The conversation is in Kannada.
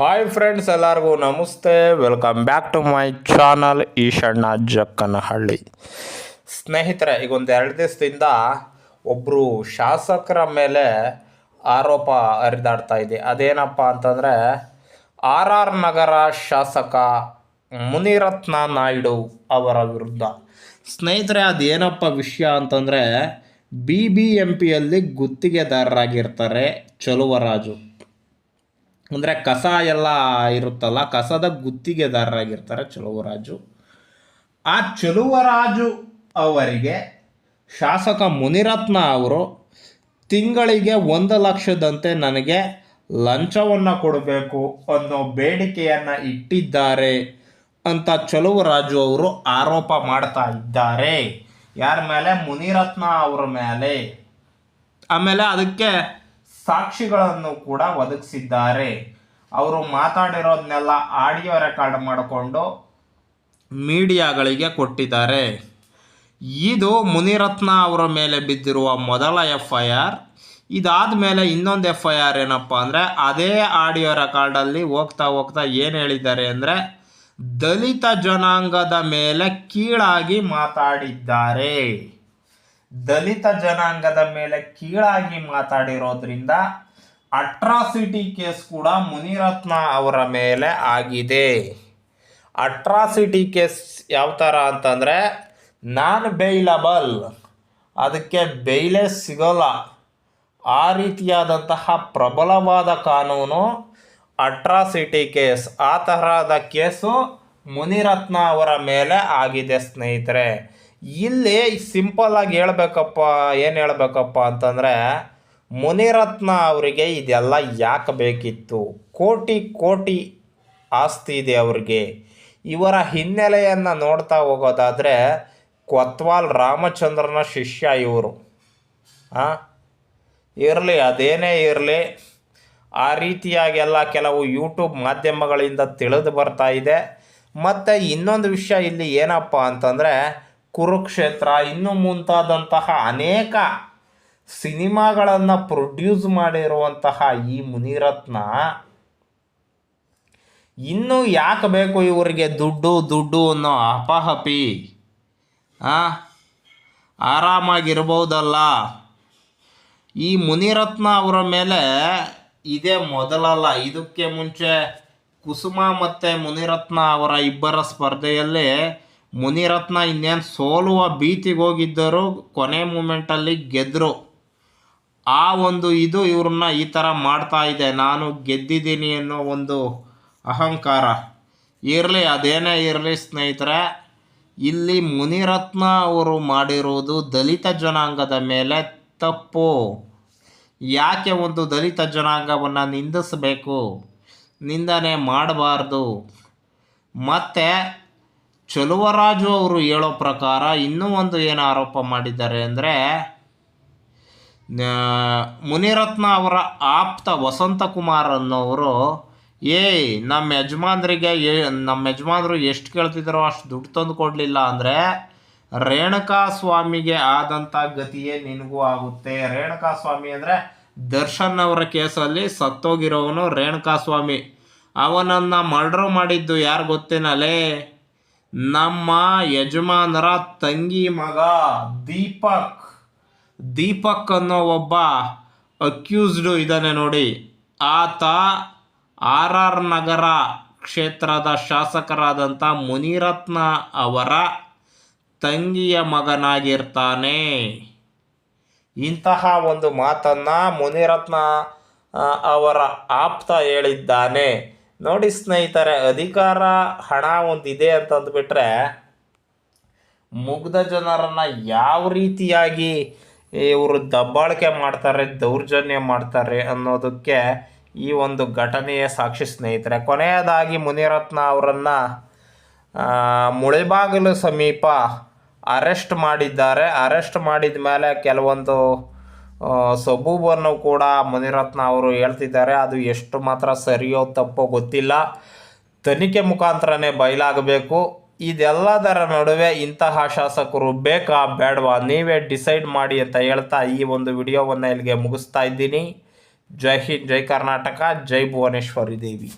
ಹಾಯ್ ಫ್ರೆಂಡ್ಸ್ ಎಲ್ಲರಿಗೂ ನಮಸ್ತೆ. Welcome back to my channel Eshanna Jakkanahalli. ಸ್ನೇಹಿತರೆ ಈಗ ಒಂದು ಎರಡು ದಿವಸದಿಂದ ಒಬ್ಬರು ಶಾಸಕರ ಮೇಲೆ ಆರೋಪ ಹರಿದಾಡ್ತಾ ಇದೆ. ಅದೇನಪ್ಪ ಅಂತಂದರೆ, ಆರ್ ಆರ್ ನಗರ ಶಾಸಕ ಮುನಿರತ್ನ ನಾಯ್ಡು ಅವರ ವಿರುದ್ಧ. ಸ್ನೇಹಿತರೆ, ಅದೇನಪ್ಪ ವಿಷಯ ಅಂತಂದರೆ ಬಿ ಬಿ ಎಂ ಪಿಯಲ್ಲಿ ಗುತ್ತಿಗೆದಾರರಾಗಿರ್ತಾರೆ ಚಲುವರಾಜು. ಅಂದರೆ ಕಸ ಎಲ್ಲ ಇರುತ್ತಲ್ಲ, ಕಸದ ಗುತ್ತಿಗೆದಾರರಾಗಿರ್ತಾರೆ ಚಲುವರಾಜು ಆ ಚಲುವರಾಜು ಅವರಿಗೆ ಶಾಸಕ ಮುನಿರತ್ನ ಅವರು ತಿಂಗಳಿಗೆ ಒಂದು ಲಕ್ಷದಂತೆ ನನಗೆ ಲಂಚವನ್ನು ಕೊಡಬೇಕು ಅನ್ನೋ ಬೇಡಿಕೆಯನ್ನು ಇಟ್ಟಿದ್ದಾರೆ ಅಂತ ಚಲುವರಾಜು ಅವರು ಆರೋಪ ಮಾಡ್ತಾ ಇದ್ದಾರೆ. ಯಾರ ಮೇಲೆ? ಮುನಿರತ್ನ ಅವರ ಮೇಲೆ. ಆಮೇಲೆ ಅದಕ್ಕೆ ಸಾಕ್ಷಿಗಳನ್ನು ಕೂಡ ಒದಗಿಸಿದ್ದಾರೆ. ಅವರು ಮಾತಾಡಿರೋದನ್ನೆಲ್ಲ ಆಡಿಯೋ ರೆಕಾರ್ಡ್ ಮಾಡಿಕೊಂಡು ಮೀಡಿಯಾಗಳಿಗೆ ಕೊಟ್ಟಿದ್ದಾರೆ. ಇದು ಮುನಿರತ್ನ ಅವರ ಮೇಲೆ ಬಿದ್ದಿರುವ ಮೊದಲ ಎಫ್ ಐ ಆರ್ ಇದಾದ ಮೇಲೆ ಇನ್ನೊಂದು ಎಫ್ ಐ ಆರ್ ಏನಪ್ಪ ಅಂದರೆ, ಅದೇ ಆಡಿಯೋ ರೆಕಾರ್ಡಲ್ಲಿ ಹೋಗ್ತಾ ಹೋಗ್ತಾ ಏನು ಹೇಳಿದ್ದಾರೆ ಅಂದರೆ, ದಲಿತ ಜನಾಂಗದ ಮೇಲೆ ಕೀಳಾಗಿ ಮಾತಾಡಿದ್ದಾರೆ. ದಲಿತ ಜನಾಂಗದ ಮೇಲೆ ಕೀಳಾಗಿ ಮಾತಾಡಿರೋದ್ರಿಂದ ಅಟ್ರಾಸಿಟಿ ಕೇಸ್ ಕೂಡ ಮುನಿರತ್ನ ಅವರ ಮೇಲೆ ಆಗಿದೆ. ಅಟ್ರಾಸಿಟಿ ಕೇಸ್ ಯಾವ ಥರ ಅಂತಂದರೆ, ನಾನ್ ಬೇಯ್ಲಬಲ್ ಅದಕ್ಕೆ ಬೇಯ್ಲೇ ಸಿಗೋಲ್ಲ. ಆ ರೀತಿಯಾದಂತಹ ಪ್ರಬಲವಾದ ಕಾನೂನು ಅಟ್ರಾಸಿಟಿ ಕೇಸ್, ಆ ತರಹದ ಕೇಸು ಮುನಿರತ್ನ ಅವರ ಮೇಲೆ ಆಗಿದೆ ಸ್ನೇಹಿತರೆ. ಇಲ್ಲಿ ಸಿಂಪಲ್ ಆಗಿ ಹೇಳ್ಬೇಕಪ್ಪ, ಏನು ಹೇಳಬೇಕಪ್ಪ ಅಂತಂದರೆ, ಮುನಿರತ್ನ ಅವರಿಗೆ ಇದೆಲ್ಲ ಯಾಕೆ ಬೇಕಿತ್ತು? ಕೋಟಿ ಕೋಟಿ ಆಸ್ತಿ ಇದೆ ಅವರಿಗೆ. ಇವರ ಹಿನ್ನೆಲೆಯನ್ನು ನೋಡ್ತಾ ಹೋಗೋದಾದರೆ ಕೊತ್ವಾಲ್ ರಾಮಚಂದ್ರನ ಶಿಷ್ಯ ಇವರು. ಇರಲಿ, ಅದೇನೇ ಇರಲಿ, ಆ ರೀತಿಯಾಗೆಲ್ಲ ಕೆಲವು ಯೂಟ್ಯೂಬ್ ಮಾಧ್ಯಮಗಳಿಂದ ತಿಳಿದು ಬರ್ತಾ ಇದೆ. ಮತ್ತು ಇನ್ನೊಂದು ವಿಷಯ ಇಲ್ಲಿ ಏನಪ್ಪ ಅಂತಂದರೆ ಕುರುಕ್ಷೇತ್ರ, ಇನ್ನು ಮುಂತಾದಂತಹ ಅನೇಕ ಸಿನಿಮಾಗಳನ್ನು ಪ್ರೊಡ್ಯೂಸ್ ಮಾಡಿರುವಂತಹ ಈ ಮುನಿರತ್ನ, ಇನ್ನೂ ಯಾಕೆ ಬೇಕು ಇವರಿಗೆ ದುಡ್ಡು ದುಡ್ಡು ಅನ್ನೋ ಅಪಹಪಿ? ಆರಾಮಾಗಿರ್ಬೋದಲ್ಲ? ಈ ಮುನಿರತ್ನ ಅವರ ಮೇಲೆ ಇದೇ ಮೊದಲಲ್ಲ, ಇದಕ್ಕೆ ಮುಂಚೆ ಕುಸುಮ ಮತ್ತು ಮುನಿರತ್ನ ಅವರ ಇಬ್ಬರ ಸ್ಪರ್ಧೆಯಲ್ಲಿ ಮುನಿರತ್ನ ಇನ್ನೇನು ಸೋಲುವ ಭೀತಿಗೆ ಹೋಗಿದ್ದರು ಕೊನೆ ಮೂಮೆಂಟಲ್ಲಿ ಗೆದ್ದರು ಆ ಒಂದು ಇದು ಇವ್ರನ್ನ ಈ ಥರ ಮಾಡ್ತಾ ಇದೆ. ನಾನು ಗೆದ್ದಿದ್ದೀನಿ ಅನ್ನೋ ಒಂದು ಅಹಂಕಾರ. ಇರಲಿ, ಅದೇನೇ ಇರಲಿ ಸ್ನೇಹಿತರೆ, ಇಲ್ಲಿ ಮುನಿರತ್ನ ಅವರು ಮಾಡಿರುವುದು ದಲಿತ ಜನಾಂಗದ ಮೇಲೆ ತಪ್ಪು. ಯಾಕೆ ಒಂದು ದಲಿತ ಜನಾಂಗವನ್ನು ನಿಂದಿಸಬೇಕು? ನಿಂದನೆ ಮಾಡಬಾರ್ದು. ಮತ್ತು ಚಲುವರಾಜು ಅವರು ಹೇಳೋ ಪ್ರಕಾರ ಇನ್ನೂ ಒಂದು ಏನು ಆರೋಪ ಮಾಡಿದ್ದಾರೆ ಅಂದರೆ ಮುನಿರತ್ನ ಅವರ ಆಪ್ತ ವಸಂತಕುಮಾರ್ ಅನ್ನೋರು, ಏಯ್, ನಮ್ಮ ಯಜಮಾನ್ರಿಗೆ ಏ ನಮ್ಮ ಯಜಮಾನ್ರು ಎಷ್ಟು ಕೇಳ್ತಿದ್ದಾರೋ ಅಷ್ಟು ದುಡ್ಡು ತಂದು ಕೊಡಲಿಲ್ಲ ಅಂದರೆ, ರೇಣುಕಾ ಸ್ವಾಮಿಗೆ ಆದಂಥ ಗತಿಯೇ ನಿನಗೂ ಆಗುತ್ತೆ. ರೇಣುಕಾ ಸ್ವಾಮಿ ಅಂದರೆ ದರ್ಶನ್ ಅವರ ಕೇಸಲ್ಲಿ ಸತ್ತೋಗಿರೋವನು ರೇಣುಕಾ ಸ್ವಾಮಿ. ಅವನನ್ನು ಮರ್ಡ್ರ್ ಮಾಡಿದ್ದು ಯಾರು ಗೊತ್ತೇನಲೇ? ನಮ್ಮ ಯಜಮಾನರ ತಂಗಿ ಮಗ ದೀಪಕ್. ದೀಪಕ್ ಅನ್ನೋ ಒಬ್ಬ ಅಕ್ಯೂಸ್ಡು ಇದ್ದಾನೆ ನೋಡಿ. ಆತ ಆರ್ ಆರ್ ನಗರ ಕ್ಷೇತ್ರದ ಶಾಸಕರಾದಂಥ ಮುನಿರತ್ನ ಅವರ ತಂಗಿಯ ಮಗನಾಗಿರ್ತಾನೆ. ಇಂತಹ ಒಂದು ಮಾತನ್ನು ಮುನಿರತ್ನ ಅವರ ಆಪ್ತ ಹೇಳಿದ್ದಾನೆ. ನೋಡಿ ಸ್ನೇಹಿತರೆ, ಅಧಿಕಾರ ಹಣ ಒಂದಿದೆ ಅಂತಂದುಬಿಟ್ರೆ ಮುಗ್ಧ ಜನರನ್ನು ಯಾವ ರೀತಿಯಾಗಿ ಇವರು ದಬ್ಬಾಳಿಕೆ ಮಾಡ್ತಾರೆ, ದೌರ್ಜನ್ಯ ಮಾಡ್ತಾರೆ ಅನ್ನೋದಕ್ಕೆ ಈ ಒಂದು ಘಟನೆಯ ಸಾಕ್ಷಿ ಸ್ನೇಹಿತರೆ. ಕೊನೆಯದಾಗಿ ಮುನಿರತ್ನ ಅವರನ್ನು ಮುಳೆಬಾಗಿಲು ಸಮೀಪ ಅರೆಸ್ಟ್ ಮಾಡಿದ್ದಾರೆ. ಅರೆಸ್ಟ್ ಮಾಡಿದ ಮೇಲೆ ಕೆಲವೊಂದು ಸಬೂಬನ್ನು ಕೂಡ ಮುನಿರತ್ನ ಅವರು ಹೇಳ್ತಿದ್ದಾರೆ. ಅದು ಎಷ್ಟು ಮಾತ್ರ ಸರಿಯೋ ತಪ್ಪೋ ಗೊತ್ತಿಲ್ಲ. ತನಿಖೆ ಮುಖಾಂತರನೇ ಬಯಲಾಗಬೇಕು. ಇದೆಲ್ಲದರ ನಡುವೆ ಇಂತಹ ಶಾಸಕರು ಬೇಕಾ ಬೇಡವಾ? ನೀವೇ ಡಿಸೈಡ್ ಮಾಡಿ ಅಂತ ಹೇಳ್ತಾ ಈ ಒಂದು ವಿಡಿಯೋವನ್ನು ಇಲ್ಲಿಗೆ ಮುಗಿಸ್ತಾ ಇದ್ದೀನಿ. ಜೈ ಹಿಂದ್, ಜೈ ಕರ್ನಾಟಕ, ಜೈ ಭುವನೇಶ್ವರಿ ದೇವಿ.